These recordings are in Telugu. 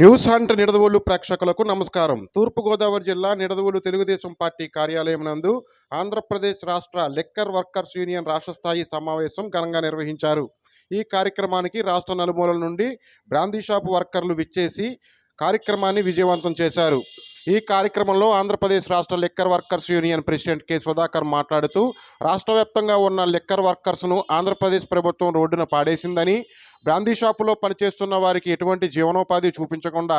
న్యూస్ హంట్ నిడదవోలు ప్రేక్షకులకు నమస్కారం. తూర్పుగోదావరి జిల్లా నిడదవోలు తెలుగుదేశం పార్టీ కార్యాలయం నందు ఆంధ్రప్రదేశ్ రాష్ట్ర లెక్కర్ వర్కర్స్ యూనియన్ రాష్ట్ర స్థాయి సమావేశం ఘనంగా నిర్వహించారు. ఈ కార్యక్రమానికి రాష్ట్ర నలుమూలల నుండి బ్రాందీ షాప్ వర్కర్లు విచ్చేసి కార్యక్రమాన్ని విజయవంతం చేశారు. ఈ కార్యక్రమంలో ఆంధ్రప్రదేశ్ రాష్ట్ర liquor workers union president K. Sudhakar మాట్లాడుతూ రాష్ట్ర వ్యాప్తంగా ఉన్న లిక్కర్ వర్కర్స్ను ఆంధ్రప్రదేశ్ ప్రభుత్వం రోడ్డున పాడేసిందని బ్రాందీ షాపులో పనిచేస్తున్న వారికి ఎటువంటి జీవనోపాధి చూపించకుండా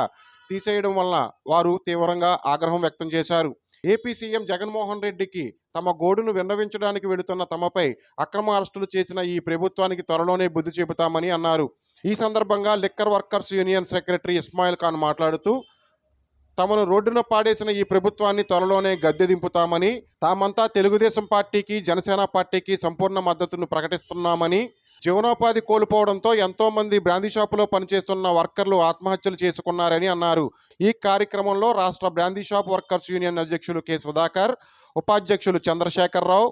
తీసేయడం వలన వారు తీవ్రంగా ఆగ్రహం వ్యక్తం చేశారు. ఏపీ సీఎం జగన్మోహన్ రెడ్డికి తమ గోడును విన్నవించడానికి వెళుతున్న తమపై అక్రమ అరెస్టులు చేసిన ఈ ప్రభుత్వానికి త్వరలోనే బుద్ధి చెబుతామని అన్నారు. ఈ సందర్భంగా liquor workers union secretary Ismail Khan మాట్లాడుతూ తమను రోడ్డున పాడేసిన ఈ ప్రభుత్వాన్ని త్వరలోనే గద్దె దింపుతామని తామంతా తెలుగుదేశం పార్టీకి జనసేన పార్టీకి సంపూర్ణ మద్దతును ప్రకటిస్తున్నామని జీవనోపాధి కోల్పోవడంతో ఎంతోమంది బ్రాందీ షాపులో పనిచేస్తున్న వర్కర్లు ఆత్మహత్యలు చేసుకున్నారని అన్నారు. ఈ కార్యక్రమంలో రాష్ట్ర బ్రాందీ షాప్ వర్కర్స్ యూనియన్ అధ్యక్షులు కె. సుధాకర్ ఉపాధ్యక్షులు చంద్రశేఖరరావు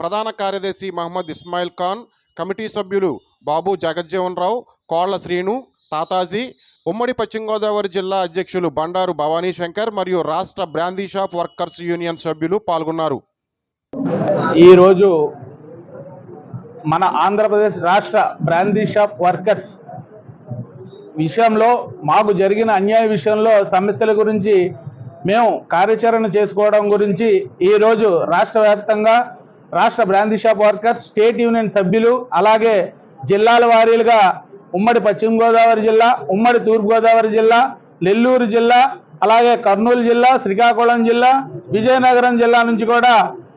ప్రధాన కార్యదర్శి మహమ్మద్ ఇస్మాయిల్ ఖాన్ కమిటీ సభ్యులు బాబు జగజ్జీవన్ రావు కోళ్ళ శ్రీను తాతాజీ ఉమ్మడి పశ్చిమ గోదావరి జిల్లా అధ్యక్షులు బండారు భవానీ శంకర్ మరియు రాష్ట్ర బ్రాందీ షాప్ వర్కర్స్ యూనియన్ సభ్యులు పాల్గొన్నారు. ఈరోజు మన ఆంధ్రప్రదేశ్ రాష్ట్ర బ్రాందీ షాప్ వర్కర్స్ విషయంలో మాకు జరిగిన అన్యాయ విషయంలో సమస్యల గురించి మేము కార్యాచరణ చేసుకోవడం గురించి ఈరోజు రాష్ట్ర వ్యాప్తంగా రాష్ట్ర brandy shop workers state union సభ్యులు అలాగే జిల్లాల వారీలుగా ఉమ్మడి పశ్చిమ గోదావరి జిల్లా ఉమ్మడి తూర్పుగోదావరి జిల్లా నెల్లూరు జిల్లా అలాగే కర్నూలు జిల్లా శ్రీకాకుళం జిల్లా విజయనగరం జిల్లా నుంచి కూడా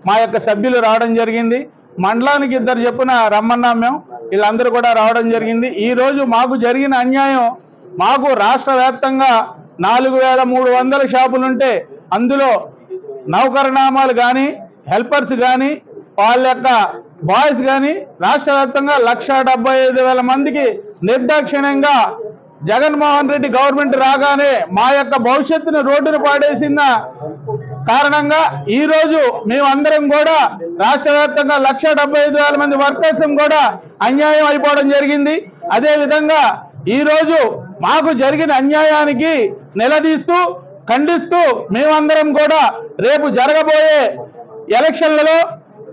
మా యొక్క సభ్యులు రావడం జరిగింది. మండలానికి ఇద్దరు చెప్పున రమ్మన్నా మేము. వీళ్ళందరూ కూడా రావడం జరిగింది. ఈరోజు మాకు జరిగిన అన్యాయం మాకు రాష్ట్ర వ్యాప్తంగా నాలుగు వేల మూడు వందల షాపులుంటే అందులో నౌకరనామాలు కానీ హెల్పర్స్ కానీ వాళ్ళ యొక్క బాయ్స్ కానీ రాష్ట్ర వ్యాప్తంగా లక్ష ఐదు వేల మందికి నిర్దాక్షిణ్యంగా జగన్మోహన్ రెడ్డి గవర్నమెంట్ రాగానే మా యొక్క భవిష్యత్తును రోడ్డును పాడేసిన కారణంగా ఈరోజు మేమందరం కూడా రాష్ట్ర వ్యాప్తంగా లక్ష డెబ్బై ఐదు వేల మంది వర్కర్స్ కూడా అన్యాయం అయిపోవడం జరిగింది. అదేవిధంగా ఈరోజు మాకు జరిగిన అన్యాయానికి నిలదీస్తూ ఖండిస్తూ మేమందరం కూడా రేపు జరగబోయే ఎలక్షన్లలో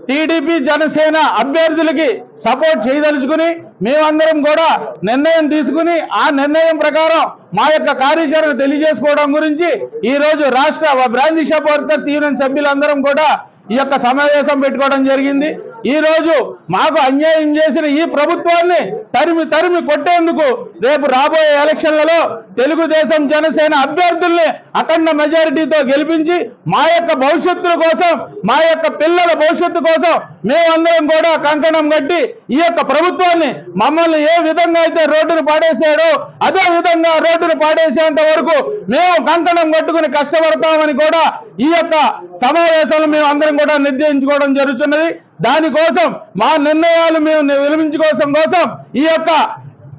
టీడీపీ జనసేన అభ్యర్థులకి సపోర్ట్ చేయదలుచుకుని మేమందరం కూడా నిర్ణయం తీసుకుని ఆ నిర్ణయం ప్రకారం మా యొక్క కార్యాచరణ తెలియజేసుకోవడం గురించి ఈ రోజు రాష్ట్ర బ్రాంచ్ షాప్ వర్కర్స్ యూనియన్ సభ్యులందరం కూడా ఈ యొక్క సమావేశం పెట్టుకోవడం జరిగింది. ఈ రోజు మాకు అన్యాయం చేసిన ఈ ప్రభుత్వాన్ని తరిమి తరిమి కొట్టేందుకు రేపు రాబోయే ఎలక్షన్లలో తెలుగుదేశం జనసేన అభ్యర్థుల్ని అఖండ మెజారిటీతో గెలిపించి మా యొక్క భవిష్యత్తుల కోసం మా యొక్క పిల్లల భవిష్యత్తు కోసం మేమందరం కూడా కంకణం కట్టి ఈ యొక్క ప్రభుత్వాన్ని మమ్మల్ని ఏ విధంగా అయితే రోడ్డును పాడేశాడో అదే విధంగా రోడ్డును పాడేసేంత వరకు మేము కంకణం కట్టుకుని కష్టపడతామని కూడా ఈ యొక్క సమావేశంలో మేము అందరం కూడా నిర్ణయించుకోవడం జరుగుతున్నది. దానికోసం మా నిర్ణయాలు మేము విరమించుకోసం కోసం ఈ యొక్క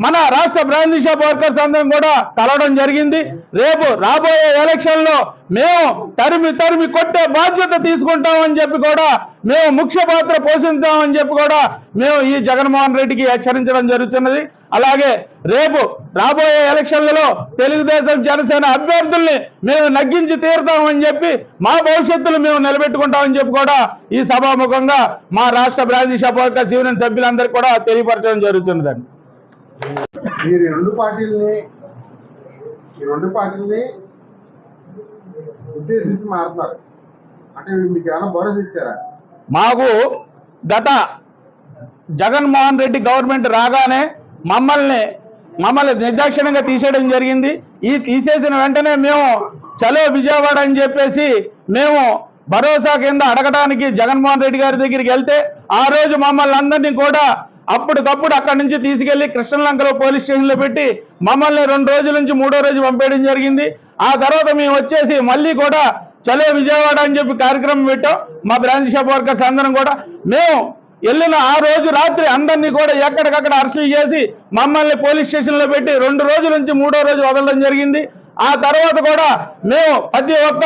మన రాష్ట్ర బ్రాందీ షాప్ వర్కర్స్ అందరం కూడా కలవడం జరిగింది. రేపు రాబోయే ఎలక్షన్లో మేము తరిమి తరిమి కొట్టే బాధ్యత తీసుకుంటామని చెప్పి కూడా మేము ముఖ్య పాత్ర పోషిస్తామని చెప్పి కూడా మేము ఈ జగన్మోహన్ రెడ్డికి హెచ్చరించడం జరుగుతున్నది. అలాగే రేపు రాబోయే ఎలక్షన్లలో తెలుగుదేశం జనసేన అభ్యర్థుల్ని మేము నగ్గించి తీరుతామని చెప్పి మా భవిష్యత్తులు మేము నిలబెట్టుకుంటామని చెప్పి కూడా ఈ సభాముఖంగా మా రాష్ట్ర బ్రాంచ్ షాప్ వర్కర్స్ యూనియన్ సభ్యులందరికీ కూడా తెలియపరచడం జరుగుతున్నదండి. ఈ రెండు పార్టీలని ఈ రెండు పార్టీలని ఉద్దేశించి మారుతున్నారు. అంటే మీకు ఏమైనా భరోసా ఇచ్చారా? మాకు గత జగన్మోహన్ రెడ్డి గవర్నమెంట్ రాగానే మమ్మల్ని మమ్మల్ని నిర్దాక్షిణ్యంగా తీసేయడం జరిగింది. ఈ తీసేసిన వెంటనే మేము చలో విజయవాడ అని చెప్పేసి మేము భరోసా కింద అడగడానికి జగన్మోహన్ రెడ్డి గారి దగ్గరికి వెళ్తే ఆ రోజు మమ్మల్ని అందరినీ కూడా అప్పటికప్పుడు అక్కడి నుంచి తీసుకెళ్ళి కృష్ణలంకలో పోలీస్ స్టేషన్లో పెట్టి మమ్మల్ని రెండు రోజుల నుంచి మూడో రోజు పంపేయడం జరిగింది. ఆ తర్వాత మేము వచ్చేసి మళ్ళీ కూడా చలో విజయవాడ అని చెప్పి కార్యక్రమం పెట్టాం. మా బ్రాంచ్ షాప్ వర్కర్స్ అందరం కూడా. మేము వెళ్ళిన ఆ రోజు రాత్రి అందరినీ కూడా ఎక్కడికక్కడ అరెస్టులు చేసి మమ్మల్ని పోలీస్ స్టేషన్లో పెట్టి రెండు రోజుల నుంచి మూడో రోజు వదలడం జరిగింది. ఆ తర్వాత కూడా మేము ప్రతి ఒక్క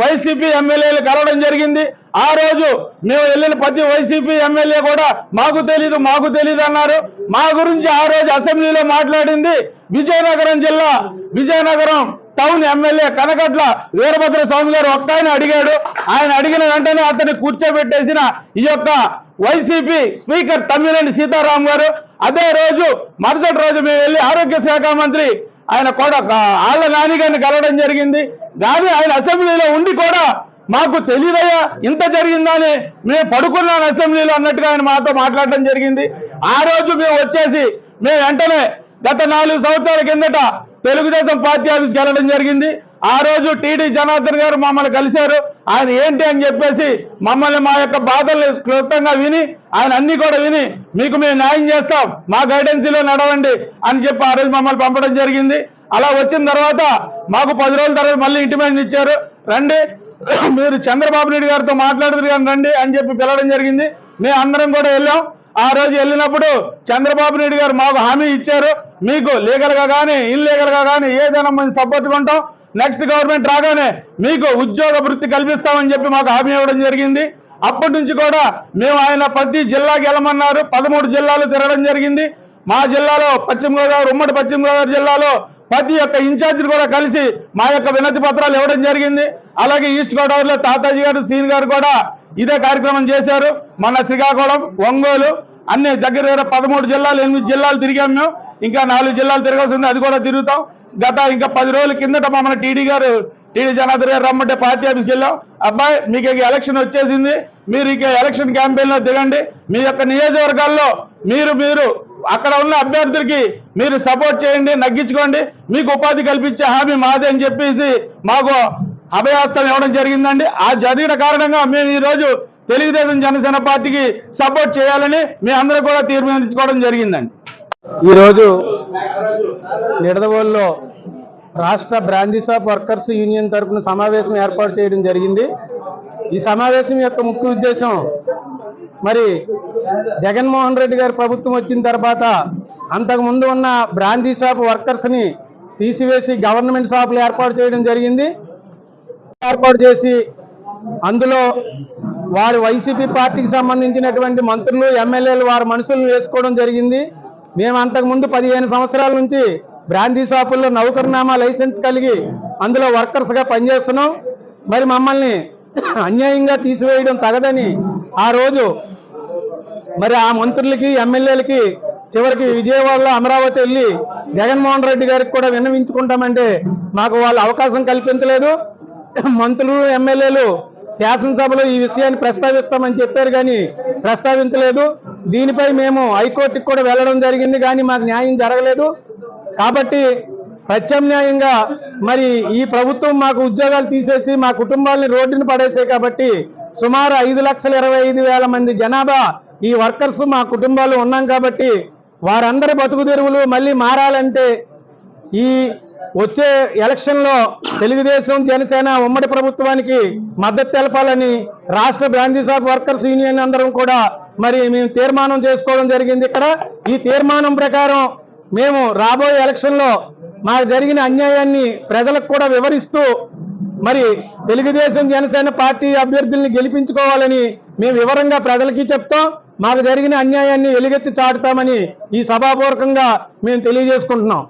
వైసీపీ ఎమ్మెల్యేలు కలవడం జరిగింది. ఆ రోజు మేము వెళ్ళిన ప్రతి వైసీపీ ఎమ్మెల్యే కూడా మాకు తెలీదు మాకు తెలీదు అన్నారు. మా గురించి ఆ రోజు అసెంబ్లీలో మాట్లాడింది విజయనగరం జిల్లా. విజయనగరం టౌన్ ఎమ్మెల్యే కనకట్ల వీరభద్ర స్వామి గారు ఒక్క ఆయన అడిగాడు. ఆయన అడిగిన వెంటనే అతన్ని కూర్చోబెట్టేసిన ఈ యొక్క వైసీపీ స్పీకర్ తమ్మినేని సీతారాం గారు. అదే రోజు మరుసటి రోజు మేము వెళ్ళి ఆరోగ్య శాఖ మంత్రి ఆయన కూడా ఆళ్ళ నాని గారిని కలవడం జరిగింది. కానీ ఆయన అసెంబ్లీలో ఉండి కూడా మాకు తెలియదయ్యా ఇంత జరిగిందని మేము పడుకున్నాను అసెంబ్లీలో అన్నట్టుగా ఆయన మాతో మాట్లాడడం జరిగింది. ఆ రోజు మేము వచ్చేసి మేము వెంటనే గత నాలుగు సంవత్సరాల కిందట తెలుగుదేశం పార్టీ ఆఫీస్కి వెళ్ళడం జరిగింది. ఆ రోజు టీడీ జనార్దన్ గారు మమ్మల్ని కలిశారు. ఆయన ఏంటి అని చెప్పేసి మమ్మల్ని మా యొక్క బాధల్ని క్లుప్తంగా విని ఆయన అన్ని కూడా విని మీకు మేము న్యాయం చేస్తాం మా గైడెన్సీలో నడవండి అని చెప్పి ఆ రోజు మమ్మల్ని పంపడం జరిగింది. అలా వచ్చిన తర్వాత మాకు పది రోజుల తర్వాత మళ్ళీ ఇంటిమేషన్ ఇచ్చారు. రండి మీరు చంద్రబాబు నాయుడు గారితో మాట్లాడుతున్నారు కానీ రండి అని చెప్పి పిలవడం జరిగింది. మేము అందరం కూడా వెళ్ళాం. ఆ రోజు వెళ్ళినప్పుడు చంద్రబాబు నాయుడు గారు మాకు హామీ ఇచ్చారు. మీకు లీగల్గా కానీ ఇన్లీగల్గా కానీ ఏదైనా మేము సపోర్ట్ ఉంటాం. నెక్స్ట్ గవర్నమెంట్ రాగానే మీకు ఉద్యోగ వృత్తి కల్పిస్తామని చెప్పి మాకు హామీ ఇవ్వడం జరిగింది. అప్పటి నుంచి కూడా మేము ఆయన ప్రతి జిల్లాకి వెళ్ళమన్నారు. పదమూడు జిల్లాలు తిరగడం జరిగింది. మా జిల్లాలో పశ్చిమ గోదావరి ఉమ్మడి పశ్చిమ గోదావరి జిల్లాలో ప్రతి ఒక్క ఇన్ఛార్జీలు కూడా కలిసి మా యొక్క వినతి పత్రాలు ఇవ్వడం జరిగింది. అలాగే ఈస్ట్ గోదావరిలో తాతాజీ గారు సీన్ గారు కూడా ఇదే కార్యక్రమం చేశారు. మన శ్రీకాకుళం ఒంగోలు అన్ని దగ్గర దగ్గర పదమూడు జిల్లాలు ఎనిమిది జిల్లాలు తిరిగాం మేము. ఇంకా నాలుగు జిల్లాలు తిరగాల్సింది అది కూడా తిరుగుతాం. గత ఇంకా పది రోజుల కిందట మమ్మల్ని టీడీ గారు టీడీ జనార్దన్ గారు రమ్మంటే పార్టీ ఆఫీస్కి వెళ్ళాం. అబ్బాయి మీకు ఇక ఎలక్షన్ వచ్చేసింది. మీరు ఇక ఎలక్షన్ క్యాంపెయిన్లో దిగండి. మీ యొక్క నియోజకవర్గాల్లో మీరు మీరు అక్కడ ఉన్న అభ్యర్థులకి మీరు సపోర్ట్ చేయండి నగ్గించుకోండి. మీకు ఉపాధి కల్పించే హామీ మాదే అని చెప్పేసి మాకు అభయాస్తం ఇవ్వడం జరిగిందండి. ఆ జరిగిన కారణంగా మేము ఈ రోజు తెలుగుదేశం జనసేన పార్టీకి సపోర్ట్ చేయాలని మీ అందరూ కూడా తీర్మానించుకోవడం జరిగిందండి. ఈరోజు నిడదవోలులో రాష్ట్ర బ్రాందీ ఆఫ్ వర్కర్స్ యూనియన్ తరఫున సమావేశం ఏర్పాటు చేయడం జరిగింది. ఈ సమావేశం యొక్క ముఖ్య ఉద్దేశం మరి జగన్మోహన్ రెడ్డి గారి ప్రభుత్వం వచ్చిన తర్వాత అంతకుముందు ఉన్న బ్రాందీ షాప్ వర్కర్స్ని తీసివేసి గవర్నమెంట్ షాపులు ఏర్పాటు చేయడం జరిగింది. ఏర్పాటు చేసి అందులో వారి వైసీపీ పార్టీకి సంబంధించినటువంటి మంత్రులు ఎమ్మెల్యేలు వారి మనుషులను వేసుకోవడం జరిగింది. మేము అంతకుముందు పదిహేను సంవత్సరాల నుంచి బ్రాందీ షాపుల్లో నౌకర్నామా లైసెన్స్ కలిగి అందులో వర్కర్స్గా పనిచేస్తున్నాం. మరి మమ్మల్ని అన్యాయంగా తీసివేయడం తగదని ఆ రోజు మరి ఆ మంత్రులకి ఎమ్మెల్యేలకి చివరికి విజయవాడలో అమరావతి వెళ్ళి జగన్మోహన్ రెడ్డి గారికి కూడా విన్నవించుకుంటామంటే మాకు వాళ్ళు అవకాశం కల్పించలేదు. మంత్రులు ఎమ్మెల్యేలు శాసనసభలో ఈ విషయాన్ని ప్రస్తావిస్తామని చెప్పారు కానీ ప్రస్తావించలేదు. దీనిపై మేము హైకోర్టుకి కూడా వెళ్ళడం జరిగింది కానీ మాకు న్యాయం జరగలేదు. కాబట్టి ప్రత్యామ్నాయంగా మరి ఈ ప్రభుత్వం మాకు ఉద్యోగాలు తీసేసి మా కుటుంబాలని రోడ్డున పడేసాయి కాబట్టి సుమారు ఐదు లక్షల ఇరవై ఐదు వేల మంది జనాభా ఈ వర్కర్స్ మా కుటుంబాలు ఉన్నాం కాబట్టి వారందరి బతుకు తెరువులు మళ్ళీ మారాలంటే ఈ వచ్చే ఎలక్షన్లో తెలుగుదేశం జనసేన ఉమ్మడి ప్రభుత్వానికి మద్దతు తెలపాలని రాష్ట్ర బ్రాంచీ ఆఫ్ వర్కర్స్ యూనియన్ అందరం కూడా మరి మేము తీర్మానం చేసుకోవడం జరిగింది. ఇక్కడ ఈ తీర్మానం ప్రకారం మేము రాబోయే ఎలక్షన్లో మాకు జరిగిన అన్యాయాన్ని ప్రజలకు కూడా వివరిస్తూ మరి తెలుగుదేశం జనసేన పార్టీ అభ్యర్థుల్ని గెలిపించుకోవాలని మేము వివరంగా ప్రజలకి చెప్తాం. మాకు జరిగిన అన్యాయాన్ని వెలుగెత్తి చాటుతామని ఈ సభాపూర్వకంగా మేము తెలియజేసుకుంటున్నాం.